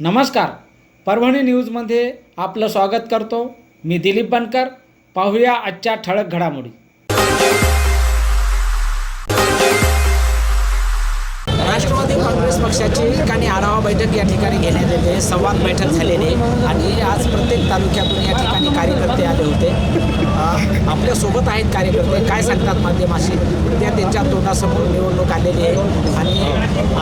नमस्कार. परभणी न्यूजमध्ये आपलं स्वागत करतो. मी दिलीप बनकर. पाहूया आजच्या ठळक घडामोडी. राष्ट्रवादी काँग्रेस पक्षाची ठिकाणी आढावा बैठक या ठिकाणी घेण्यात येते. संवाद बैठक झालेली आणि आज प्रत्येक तालुक्यातून या ठिकाणी कार्यकर्ते आले होते. आपल्यासोबत आहेत कार्यकर्ते. काय सांगतात माध्यमाशी? त्या त्यांच्या तोंडासमोर निवडणूक आलेली आहे. आणि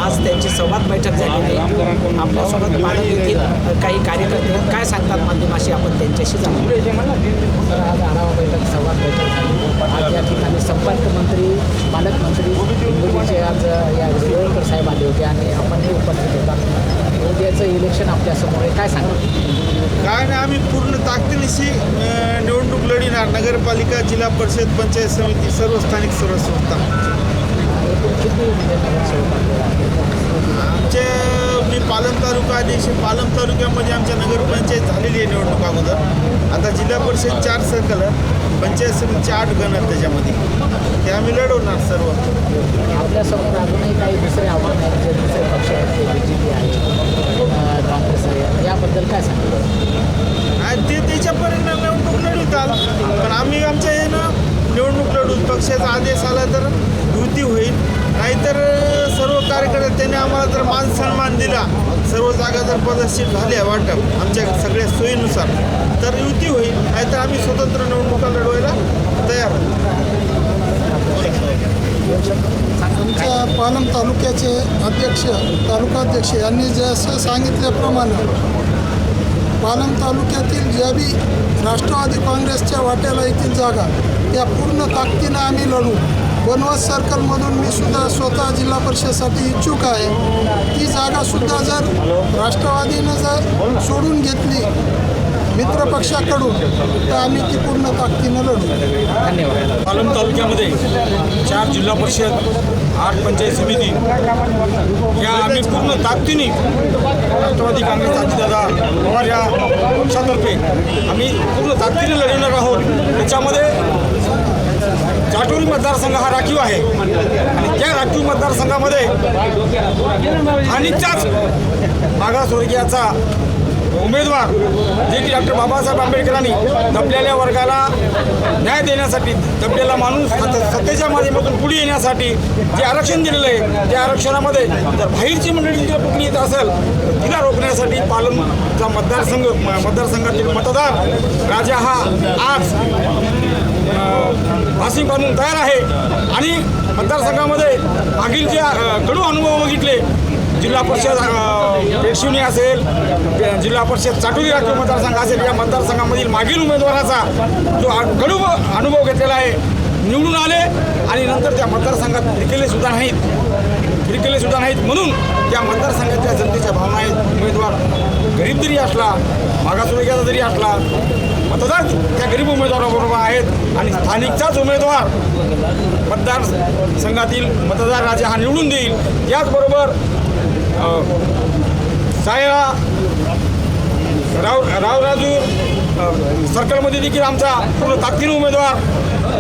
आज त्यांची संवाद बैठक झालेली आहे. आपल्यासोबत पालक काही कार्यकर्ते काय सांगतात माध्यमाशी आपण त्यांच्याशी जाणून तर आज आढावा बैठक संवाद बैठक झाली आज या ठिकाणी संपर्क मंत्री पालकमंत्री मोदीचे आज या वेळकर साहेब आले होते आणि आपणही उपस्थित होता. उद्याचं इलेक्शन आपल्यासमोर काय सांगतो काय नाही आम्ही पूर्ण ताकदीनिशी निवडणूक लढणार. नगरपालिका जिल्हा परिषद पंचायत समिती सर्व स्थानिक सर्व संस्था एकूण किती म्हणजे नगरसेवक आपल्याला? आमचे मी पालम तालुका अध्यक्ष पालम तालुक्यामध्ये आमच्या नगरपंचायत झालेली आहे निवडणूक अगोदर. आता जिल्हा परिषद चार सर्कल पंचायत समितीचे आठ गण आहेत त्याच्यामध्ये. ते आम्ही लढवणार सर्व. आपल्यासमोर अजूनही काही दुसरे आव्हान आहेत जे दुसरे पक्ष आहेत बी जे पी आहे काँग्रेस आहे. याबद्दल काय सांगा आणि ते त्याच्या परिणाम निवडणूक लढवताल पण आम्ही आमच्या यानं निवडणूक लढू पक्षाचा आदेश आला तर युती होईल. नाहीतर सर्व कार्यकर्त्यांनी आम्हाला जर मान सन्मान दिला सर्व जागा जर पदस्थित झाल्या वाटप आमच्या सगळ्या सोयीनुसार तर युती होईल. नाहीतर आम्ही स्वतंत्र निवडणुका लढवायला तयार आमच्या पालम तालुक्याचे अध्यक्ष तालुकाध्यक्ष यांनी जसं सांगितल्याप्रमाणे पालम तालुक्यातील ज्या बी राष्ट्रवादी काँग्रेसच्या वाट्याला येथील जागा त्या पूर्ण ताकदीनं आम्ही लढू. बनवस सर्कलमधून मी सुद्धा स्वतः जिल्हा परिषदेसाठी इच्छुक आहे. ती जागासुद्धा जर राष्ट्रवादीनं जर सोडून घेतली मित्रपक्षाकडून तर आम्ही ती पूर्ण ताकदीनं लढू. धन्यवाद. पालम तालुक्यामध्ये चार जिल्हा परिषद आठ पंचायत समिती या आम्ही पूर्ण ताकदीने राष्ट्रवादी काँग्रेस अजितदादा पवार या पक्षातर्फे आम्ही पूर्ण ताकदीने लढवणार आहोत. त्याच्यामध्ये राखीव मतदारसंघ हा राखीव आहे. आणि त्या राखीव मतदारसंघामध्ये आणि त्याच मागासवर्गीयाचा उमेदवार जे की डॉक्टर बाबासाहेब आंबेडकरांनी दबलेल्या वर्गाला न्याय देण्यासाठी दबलेला माणूस सत्तेच्या माध्यमातून पुढे येण्यासाठी जे आरक्षण दिलेलं आहे त्या आरक्षणामध्ये जर बाहेरची मंडळी जर कुठली येत असेल तर तिला रोखण्यासाठी पालनचा मतदारसंघ म- मतदारसंघातील मतदार राजा हा आज पासिंग बांधून तयार आहे. आणि मतदारसंघामध्ये मागील जे कडू अनुभव बघितले जिल्हा परिषद पेडशिवणी असेल जिल्हा परिषद चाटोरी राखीव मतदारसंघ असेल या मतदारसंघामधील मागील उमेदवाराचा जो कडू अनुभव घेतलेला आहे निवडून आले आणि नंतर त्या मतदारसंघात फिरकेलेसुद्धा नाहीत. फिरकेलेसुद्धा नाहीत म्हणून त्या मतदारसंघाच्या जनतेच्या भावना आहेत. उमेदवार गरीब जरी असला मागासवर्गाचा जरी असला मतदार त्या गरीब उमेदवाराबरोबर आहेत आणि स्थानिकचाच उमेदवार मतदार संघातील मतदार राजा हा निवडून देईल. त्याचबरोबर अ, सायरा राव रावराजू राजू सर्कलमध्ये देखील आमचा पूर्ण ताकदीने उमेदवार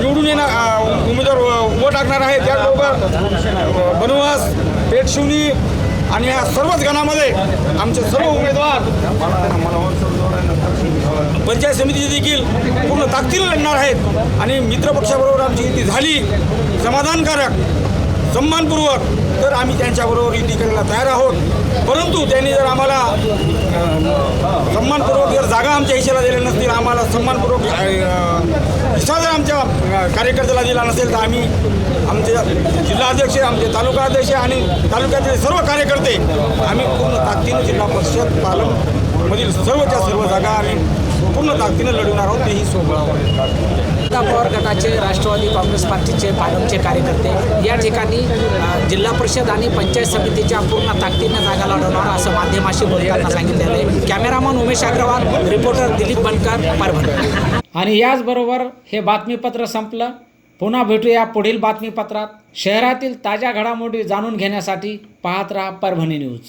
निवडून येणार उमेदवार उभं टाकणार आहे. त्याचबरोबर अ, बनवास पेटशिवनी आणि या सर्वच गणामध्ये आमचे सर्व उमेदवार पंचायत समिती देखील पूर्ण ताकदीने लढणार आहेत. आणि मित्रपक्षाबरोबर आमची युती झाली समाधानकारक सन्मानपूर्वक तर आम्ही त्यांच्याबरोबर युती करायला तयार आहोत. परंतु त्यांनी जर आम्हाला अ, सन्मानपूर्वक जर जागा आमच्या हिशाला दिल्या नसतील आम्हाला सन्मानपूर्वक हिस्सा जर आमच्या कार्यकर्त्याला दिला नसेल तर आम्ही आमचे जिल्हाध्यक्ष आमचे तालुका अध्यक्ष आणि तालुक्यातील सर्व कार्यकर्ते आम्ही पूर्ण ताकदीनं जिल्हा परिषद पालन मधील सर्वच्या सर्व जागा आम्ही पूर्ण ताकदीनं लढवणार आहोत. तेही सोबळावर जनता पवार गटाचे राष्ट्रवादी काँग्रेस पार्टीचे पालमचे कार्यकर्ते. या ठिकाणी जिल्हा परिषद आणि पंचायत समितीच्या पूर्ण ताकदीनं जागा लढवणार असं माध्यमाशी बोलताना सांगितलेलं आहे. Cameraman Umesh Agarwal reporter Dilip Bankar Parbhani. आणि याचबरोबर हे बातमीपत्र संपलं. पुन्हा भेटूया पुढील बातमीपत्रात. शहरातील ताज्या घडामोडी जाणून घेण्यासाठी पाहत राहा परभणी न्यूज.